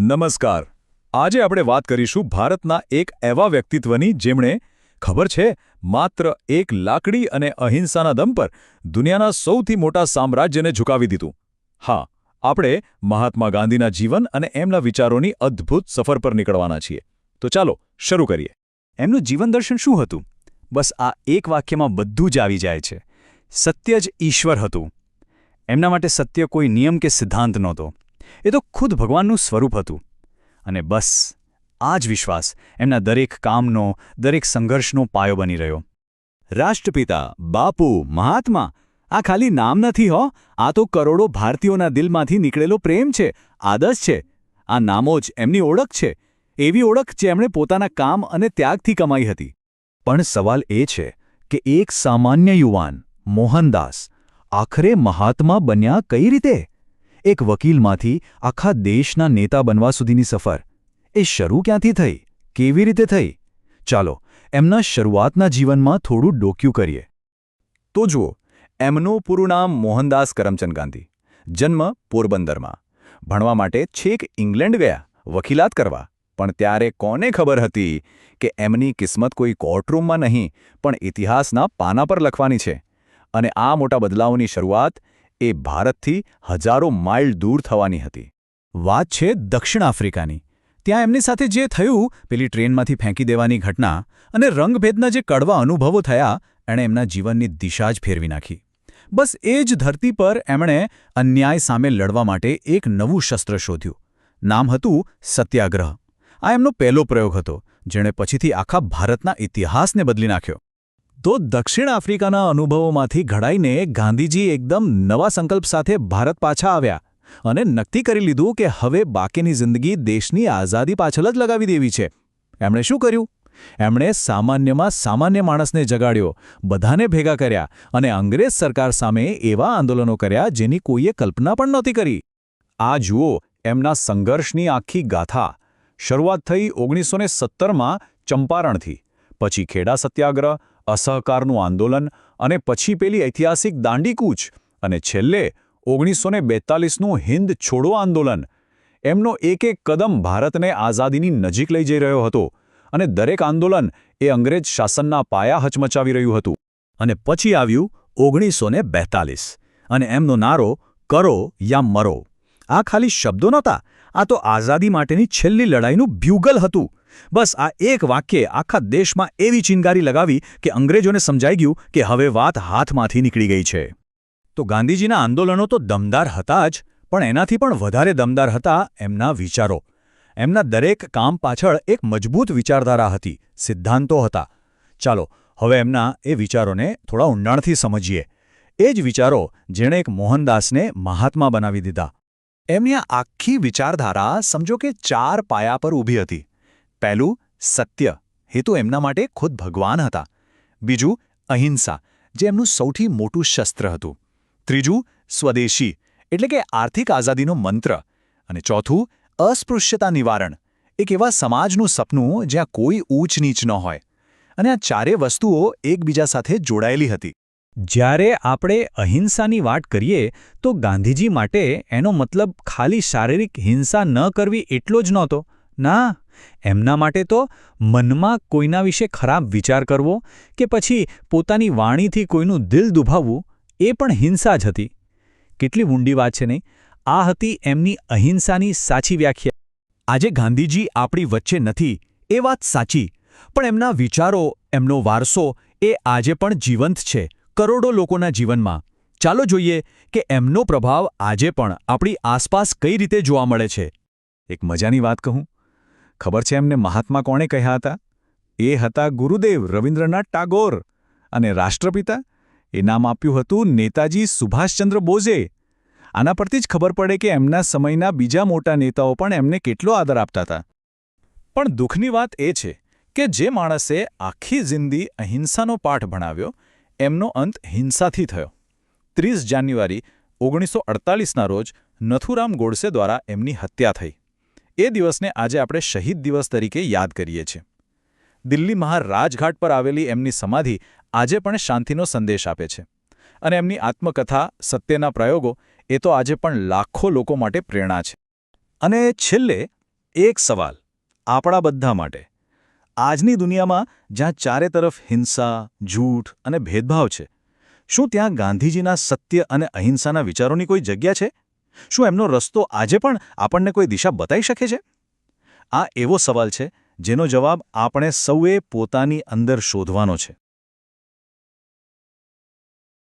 નમસ્કાર. આજે આપણે વાત કરીશું ભારતના એક એવા વ્યક્તિત્વની જેમણે, ખબર છે, માત્ર એક લાકડી અને અહિંસાના દમ પર દુનિયાના સૌથી મોટા સામ્રાજ્યને ઝુકાવી દીધું. હા, આપણે મહાત્મા ગાંધીના જીવન અને એમના વિચારોની અદ્ભુત સફર પર નીકળવાના છીએ. તો ચાલો, શરૂ કરીએ. એમનું જીવન દર્શન શું હતું? બસ આ એક વાક્યમાં બધું જ આવી જાય છે. સત્ય જ ઈશ્વર હતું. એમના માટે સત્ય કોઈ નિયમ કે સિદ્ધાંત નહોતો. એ તો ખુદ ભગવાનનું સ્વરૂપ હતું. અને બસ, આ જ વિશ્વાસ એમના દરેક કામનો, દરેક સંઘર્ષનો પાયો બની રહ્યો. રાષ્ટ્રપિતા, બાપુ, મહાત્મા, આ ખાલી નામ નથી હો, આ તો કરોડો ભારતીયોના દિલમાંથી નીકળેલો પ્રેમ છે, આદર્શ છે. આ નામો જ એમની ઓળખ છે, એવી ઓળખ જે એમણે પોતાના કામ અને ત્યાગથી કમાઈ હતી. પણ સવાલ એ છે કે એક સામાન્ય યુવાન, મોહનદાસ, આખરે મહાત્મા બન્યા કઈ રીતે? એક વકીલમાંથી આખા દેશના નેતા બનવા સુધીની સફર. એ શરૂ ક્યાંથી થઈ? કેવી રીતે થઈ? ચાલો, એમના શરૂઆતના જીવનમાં થોડું ડોક્યું કરીએ. તો જુઓ, એમનું પૂરું નામ મોહનદાસ કરમચંદ ગાંધી. જન્મ પોરબંદરમાં. ભણવા માટે છેક ઇંગ્લેન્ડ ગયા, વકીલાત કરવા. પણ ત્યારે કોને ખબર હતી કે એમની કિસ્મત કોઈ કોર્ટરૂમમાં નહીં, પણ ઇતિહાસના પાના પર લખવાની છે. અને આ મોટા બદલાવની શરૂઆત એ ભારતથી હજારો માઇલ દૂર થવાની હતી. વાત છે દક્ષિણ આફ્રિકાની. ત્યાં એમની સાથે જે થયું, પેલી ટ્રેનમાંથી ફેંકી દેવાની ઘટના અને રંગભેદના જે કડવા અનુભવો થયા, એણે એમના જીવનની દિશા જ ફેરવી નાખી. બસ એ જ ધરતી પર એમણે અન્યાય સામે લડવા માટે એક નવું શસ્ત્ર શોધ્યું. નામ હતું સત્યાગ્રહ. આ એમનો પહેલો પ્રયોગ હતો, જેણે પછીથી આખા ભારતના ઇતિહાસને બદલી નાખ્યો. તો દક્ષિણ આફ્રિકાના અનુભવોમાંથી ઘડાઈને ગાંધીજી એકદમ નવા સંકલ્પ સાથે ભારત પાછા આવ્યા અને નક્કી કરી લીધું કે હવે બાકીની જિંદગી દેશની આઝાદી પાછળ જ લગાવી દેવી છે. એમણે શું કર્યું? એમણે સામાન્યમાં સામાન્ય માણસને જગાડ્યો, બધાને ભેગા કર્યા અને અંગ્રેજ સરકાર સામે એવા આંદોલનો કર્યા જેની કોઈએ કલ્પના પણ નહોતી કરી. આ જુઓ, એમના સંઘર્ષની આખી ગાથા. શરૂઆત થઈ ઓગણીસો સત્તરમાં ચંપારણથી, પછી ખેડા સત્યાગ્રહ અસહકારનું આંદોલન અને પછી પેલી ઐતિહાસિક દાંડીકૂચ અને છેલ્લે ઓગણીસો ને બેતાલીસનું હિન્દ છોડો આંદોલન. એમનો એક એક કદમ ભારતને આઝાદીની નજીક લઈ જઈ રહ્યો હતો અને દરેક આંદોલન એ અંગ્રેજ શાસનના પાયા હચમચાવી રહ્યું હતું. અને પછી આવ્યું ઓગણીસો બેતાલીસ અને એમનો નારો કરો યા મરો. આ ખાલી શબ્દો નહોતા, આ તો આઝાદી માટેની છેલ્લી લડાઈનું બ્યુગલ હતું. બસ આ એક વાક્યે આખા દેશમાં એવી ચિનગારી લગાવી કે અંગ્રેજોને સમજાઈ ગયું કે હવે વાત હાથમાંથી નીકળી ગઈ છે. તો ગાંધીજીના આંદોલનો તો દમદાર હતા જ, પણ એનાથી પણ વધારે દમદાર હતા એમના વિચારો. એમના દરેક કામ પાછળ એક મજબૂત વિચારધારા હતી, સિદ્ધાંતો હતા. ચાલો, હવે એમના એ વિચારોને થોડા ઊંડાણથી સમજીએ. એ જ વિચારો જેણે એક મોહનદાસને મહાત્મા બનાવી દીધા. એમની આખી વિચારધારા સમજો કે ચાર પાયા પર ઊભી હતી. પહેલું, સત્ય. હેતુ એમના માટે ખુદ ભગવાન હતા. બીજું, અહિંસા, જે એમનું સૌથી મોટું શસ્ત્ર હતું. ત્રીજું, સ્વદેશી, એટલે કે આર્થિક આઝાદીનો મંત્ર. અને ચોથું, અસ્પૃશ્યતા નિવારણ, એક એવા સમાજનું સપનું જ્યાં કોઈ ઊંચ નીચ ન હોય. અને આ ચારે વસ્તુઓ એકબીજા સાથે જોડાયેલી હતી. જ્યારે આપણે અહિંસાની વાત કરીએ, તો ગાંધીજી માટે એનો મતલબ ખાલી શારીરિક હિંસા ન કરવી એટલો જ નહોતો. ના એમના માટે તો મનમાં કોઈના વિશે ખરાબ વિચાર કરવો કે પછી પોતાની વાણીથી કોઈનું દિલ દુભાવવું એ પણ હિંસા જ હતી. કેટલી ઊંડી વાત છે નહીં? આ હતી એમની અહિંસાની સાચી વ્યાખ્યા. આજે ગાંધીજી આપણી વચ્ચે નથી એ વાત સાચી, પણ એમના વિચારો, એમનો વારસો એ આજે પણ જીવંત છે કરોડો લોકોના જીવનમાં. ચાલો જોઈએ કે એમનો પ્રભાવ આજે પણ આપણી આસપાસ કઈ રીતે જોવા મળે છે. એક મજાની વાત કહું? ખબર છે એમને મહાત્મા કોણે કહ્યા હતા? એ હતા ગુરુદેવ રવિન્દ્રનાથ ટાગોર અને રાષ્ટ્રપિતા. એ નામ આપ્યું હતું નેતાજી સુભાષચંદ્ર બોઝે. આના પરથી જ ખબર પડે કે એમના સમયના બીજા મોટા નેતાઓ પણ એમને કેટલો આદર આપતા હતા. પણ દુઃખની વાત એ છે કે જે માણસે આખી જિંદગી અહિંસાનો પાઠ ભણાવ્યો, એમનો અંત હિંસાથી થયો. ત્રીસ જાન્યુઆરી ઓગણીસો અડતાલીસના રોજ નથુરામ ગોડસે દ્વારા એમની હત્યા થઈ. એ દિવસને આજે આપણે શહીદ દિવસ તરીકે યાદ કરીએ છીએ. દિલ્હી મહા રાજઘાટ પર આવેલી એમની સમાધિ આજે પણ શાંતિનો સંદેશ આપે છે અને એમની આત્મકથા, સત્યના પ્રયોગો એ તો આજે પણ લાખો લોકો માટે પ્રેરણા છે. અને છેલ્લે એક સવાલ આપણા બધા માટે. આજની દુનિયામાં જ્યાં ચારે તરફ હિંસા, જૂઠ અને ભેદભાવ છે, શું ત્યાં ગાંધીજીના સત્ય અને અહિંસાના વિચારોની કોઈ જગ્યા છે? શું એમનો રસ્તો આજે પણ આપણને કોઈ દિશા બતાવી શકે છે? આ એવો સવાલ છે જેનો જવાબ આપણે સૌએ પોતાની અંદર શોધવાનો છે.